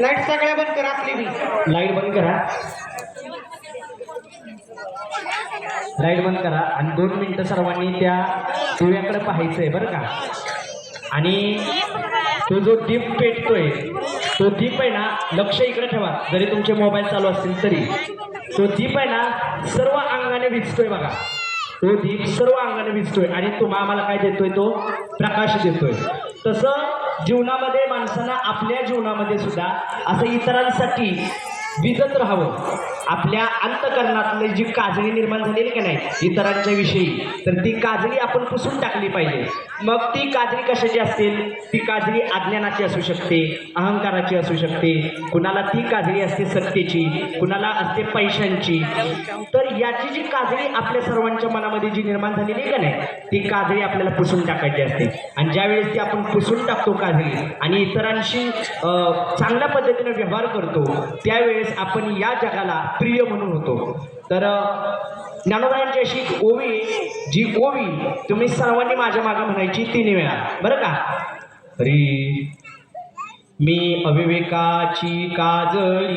Light सगळ्या बंद करा आपली बी. लाइट बंद करा. लाइट बंद करा. आणि दोन मिनिटं सर्वांनी त्या दिव्याकडे पाहायचं आहे बरं का. आणि तो जो दीप पेटतोय तो दीप आहे ना लक्ष इकडे ठेवा. जरी तुमचे मोबाईल चालू असतील तरी. तो दीप आहे ना सर्व अंगाने विझतोय बघा. तो दीप सर्व अंगाने विझतोय आणि तो आम्हाला काय देतोय तो? प्रकाश देतोय. तसं जीवनामध्ये माणसांना आपल्या जीवनामध्ये सुद्धा असं इतरांसाठी विजत राहावं. आपल्या अंतकरणातली जी काजळी निर्माण झालेली का नाही इतरांच्या विषयी तर ती काजळी आपण पुसून टाकली पाहिजे. मग ती काजळी कशाची असतील? ती काजळी अज्ञानाची असू शकते अहंकाराची असू शकते. कुणाला ती काजळी असते सत्तेची कुणाला असते पैशांची. तर याची जी काजळी आपल्या सर्वांच्या मनामध्ये जी निर्माण झालेली आहे का नाही ती काजळी आपल्याला पुसून टाकायची असते. आणि ज्यावेळेस ती आपण पुसून टाकतो काजळी आणि इतरांशी चांगल्या पद्धतीनं व्यवहार करतो त्यावेळेस आपण या जगाला प्रिय म्हणून होतो. तर ज्ञानोबायांची अशी ओवी जी ओवी तुम्ही सर्वांनी माझ्या मागे म्हणायची तिन्ही वेळा. बरं का? री मी अविवेकाची काजळी.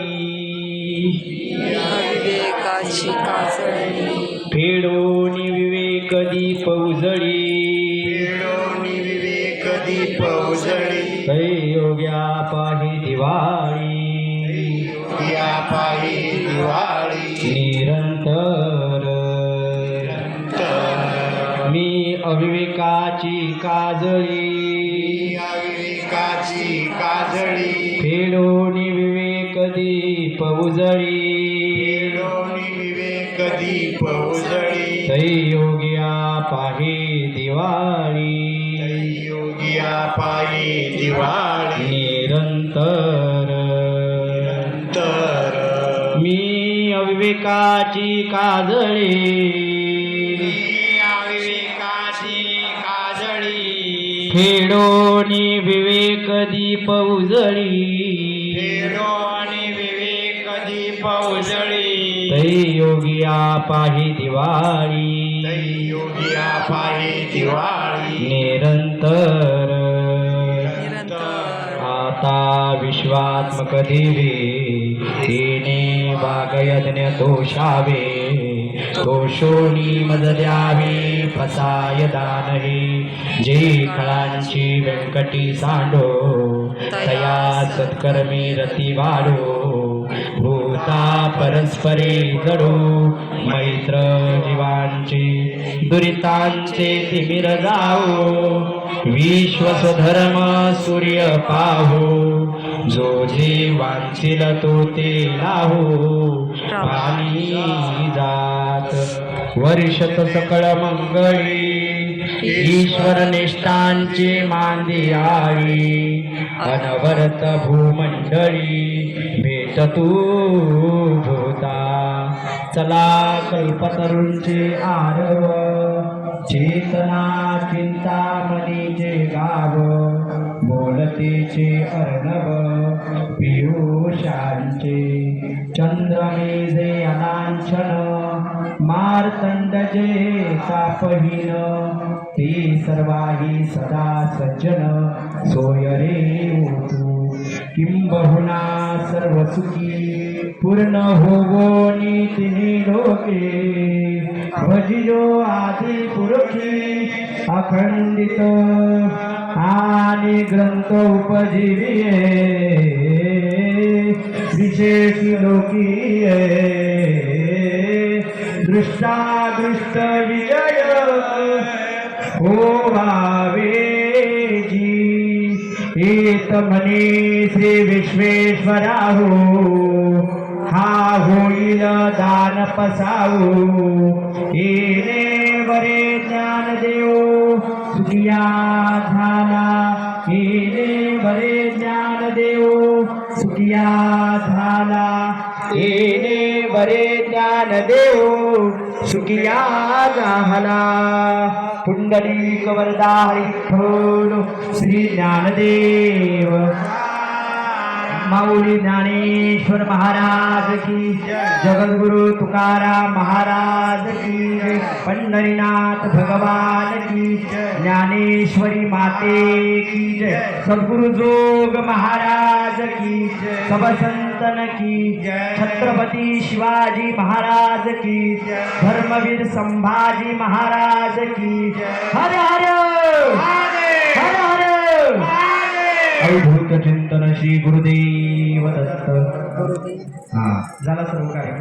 विवेकाची काजळी फेडोनी विवेक दीप उजळी. विवेक दीप उजळी. योग्या पाही दिवाळी. अविवेकाची काजळी. या विवेकाची काजळी. फेडोनी विवेक दीप उजळी. विवेक दीप उजळी. योग्या पाही दिवाळी. योगिया पायी दिवाळी. निरंतर. तर मी अविवेकाची काजळी. काजळी फेडोनी विवेक दीप उजळी. पेडोनी विवेक दीप उजळी. योगिया पाही दिवाळी. योगिया पायी दिवाळी. निरंतर. आता विश्वात्मक देवे. तिने वागयज्ञ दोषावे. दोषोनी मज द्यावे फसाय दानहे जे खळांची व्यंकटी सांडो तया सत्कर्मी रती वाढो भूता परस्परे जडो मैत्र जीवांचे दुरितांचे तिमिर जाओ विश्वसधर्म सूर्य पाहो जो जे वांचिल तो ते लाहो पाणी जात वर्षत सकळ मंगळी ईश्वर निष्ठांची मांदी आई अनवरत भूमंडळी भेट तू भूता. चला कल्पतरूंचे आरव चेतना चिंतामणीचे गाव बोलतेचे अर्णव पियुषांचे चंद्रमेजे मार्तंड जे सापहीन ते सर्वाही सदा सज्जन सोय रे किंबहुना सर्व सुखी पूर्ण होवो नीतिने लोके. भजियो आदि पुरुषी अखंडित आणि ग्रंथ उपजीविये. विशेष लोकीये. दृष्टादृष्टविजय होवावेजी एतमने श्रीविश्वेश्वराहो हा विश्वेश्वराहो दानपसाहो। एने वरे ज्ञानदेवो सुखिया धाना। एने वरे ज्ञानदेवो सुखिया झाला येणे बरे ज्ञान देव सुखिया झाला पुंडलिक वरदारी श्री ज्ञानदेव। माऊली ज्ञानेश्वर महाराज की जगद्गुरु तुकाराम महाराज की पंढरीनाथ भगवान की ज्ञानेश्वरी माते की जय। सद्गुरु जोग महाराज की सब संतन की छत्रपती शिवाजी महाराज की धर्मवीर संभाजी महाराज की हर हर! हर हर! अवधूत चिंतन श्री गुरुदेव दत्त। हा झाला सर्व कार्यक्रम?